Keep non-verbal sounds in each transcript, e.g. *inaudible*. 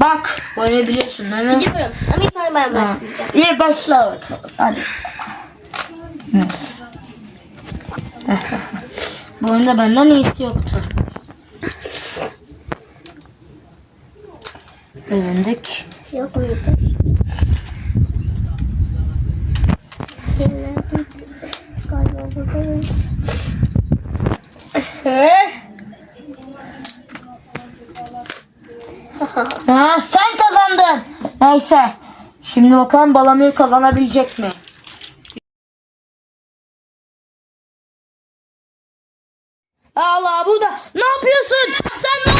Bak böyle biliyorsun değil mi? Gidiyorum. Ama ilk önce ben başlayacağım. İyi başla bakalım. Hadi. Yes. Bu oyunda benden iyisi yoktu. Övündük. Yok muydu? Galiba buradayım. Ha, sen kazandın. Neyse. Şimdi bakalım Balamir kazanabilecek mi? Allah bu da ne yapıyorsun? Sen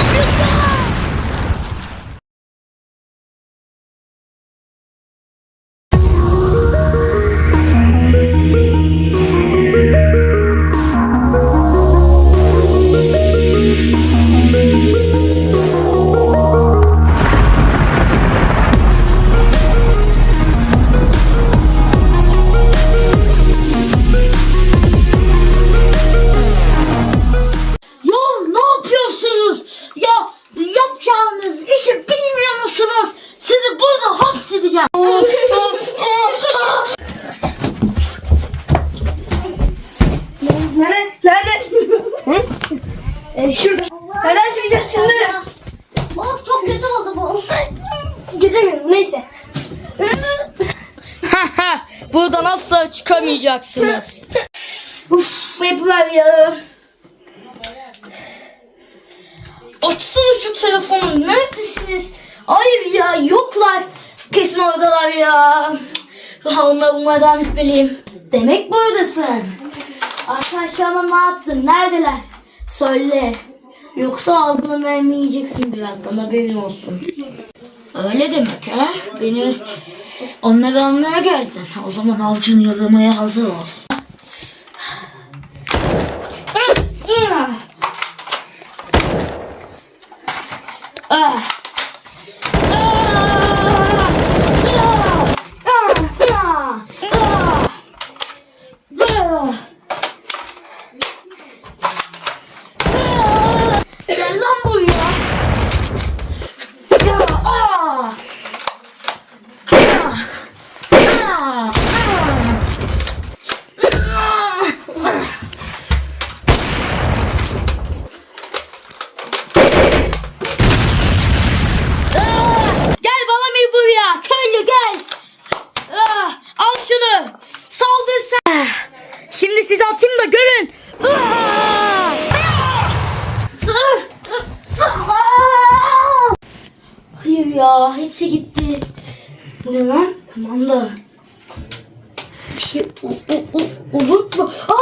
Buradan asla çıkamayacaksınız. Uf yapıver ya. Açsana şu telefonu. Neredesiniz? Hayır ya yoklar. Kesin oradalar ya. Bulmaya devam etmeliyim. Demek buradasın. Arkadaşlarıma ne yaptın? Neredeler? Söyle. Yoksa ağzına mermi yiyeceksin birazdan haberin olsun. Öyle demek ha? Beni onları almaya geldin. O zaman avcını yalamaya hazır ol. Ah. Gel lan buraya. Ya, ah. Ah. Ah. Ah. Ah! Gel bana bir buraya. Köylü gel. Ah, al şunu. Saldır sen. Şimdi sizi atayım da görün. Ah! Ah! Ah! Hayır ya hepsi gitti. Bu ne lan? Kumanda. Bir şey u- u- u- olur mu? Aa!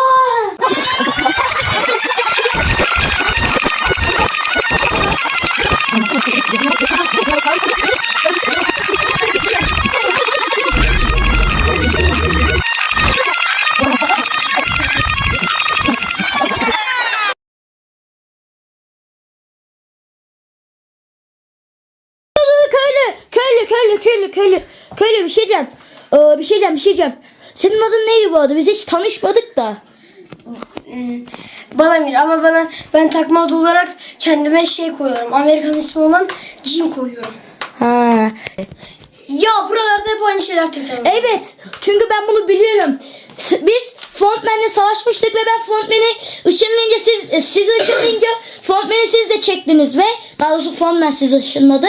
Köylü, köylü, köylü, köylü, bir şey diyeceğim. Ee, bir şey diyeceğim, bir şey diyeceğim. Senin adın neydi bu arada? Biz hiç tanışmadık da. Balamir ama bana ben takma adı olarak kendime şey koyuyorum. Amerikan ismi olan Jim koyuyorum. Ha. Ya buralarda hep aynı şeyler takıyorum. Evet, çünkü ben bunu biliyorum. Biz Frontman'le savaşmıştık ve ben Frontman'i ışınlayınca siz, e, siz ışınlayınca Frontman'i siz de çektiniz ve daha doğrusu Frontman sizi ışınladı.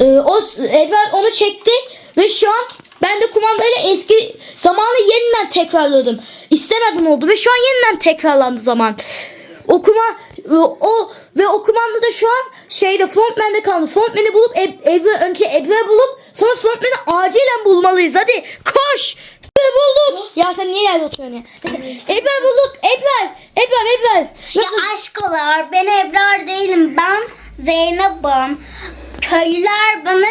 Ee, o Edward onu çekti ve şu an ben de kumandayla eski zamanı yeniden tekrarladım. İstemeden oldu ve şu an yeniden tekrarlandı zaman. Okuma e, o ve o kumanda da şu an şeyde frontman'de kaldı. Frontman'i bulup Eb- Ebru önce Ebru bulup sonra frontman'i acilen bulmalıyız. Hadi koş. Ebru bulduk. Ya sen niye yerde oturuyorsun ya? Neyse, Ebru bulduk. Ebru. Ebru Ebru. Ya Nasıl? aşkolar ben Ebrar değilim. Ben Zeynep'im. Köylüler bana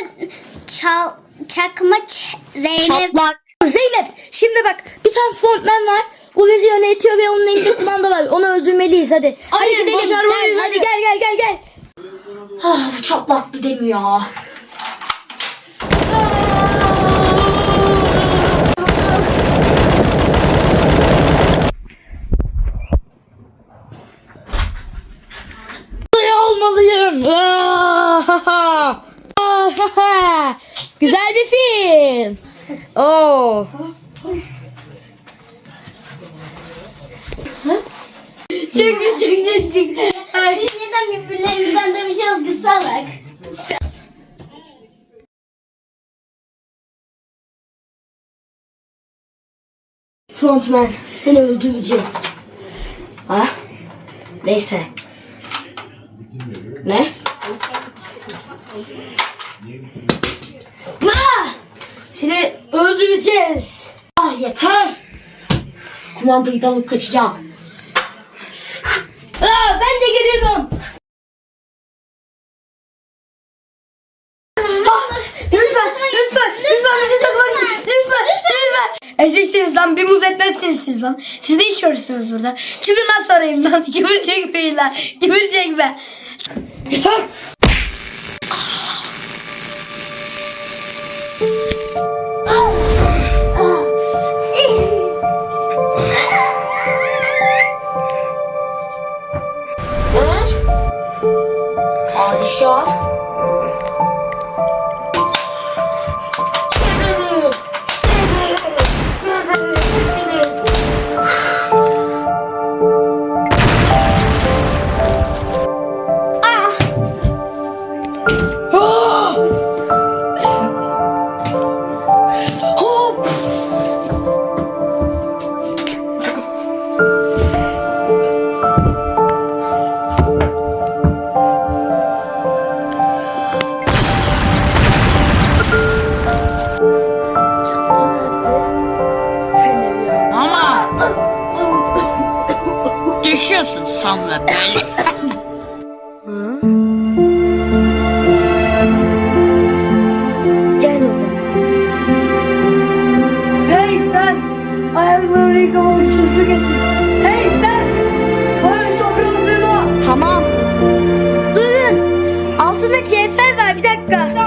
çal, çakma Zeynep. Çatlak. Zeynep şimdi bak bir tane frontman var. O bizi yönetiyor ve onun elinde kumanda var. Onu öldürmeliyiz hadi. Hayır, hadi gidelim. Gel, hadi hadi. gel gel gel gel. Ah bu çatlak bir demiyor ya. Buraya almalıyım. Ah, ah, Frontman. Oo. Çok geçtik. Biz neden birbirlerimizden de bir şey algısalak? Frontman seni öldüreceğiz. Ha? Neyse. Ne? Ah! Seni öldüreceğiz. Ah yeter. Kumandayı da alıp kaçacağım. Ah, ben de geliyorum. Ah, lütfen, lütfen, lütfen bizi takmak lütfen, lütfen. Lan, bir muz etmezsiniz siz lan. Siz ne iş arıyorsunuz burada? Çıkın lan sarayım lan, *laughs* kibir çekmeyin lan, kibir çekme. Yeter. sonra böyle... Gel o zaman. Hey sen! Ayağımdan oraya kavak için su getir. Hey sen! Bana bir sofra hazırla. Tamam. Durun. Altındaki efer var bir dakika.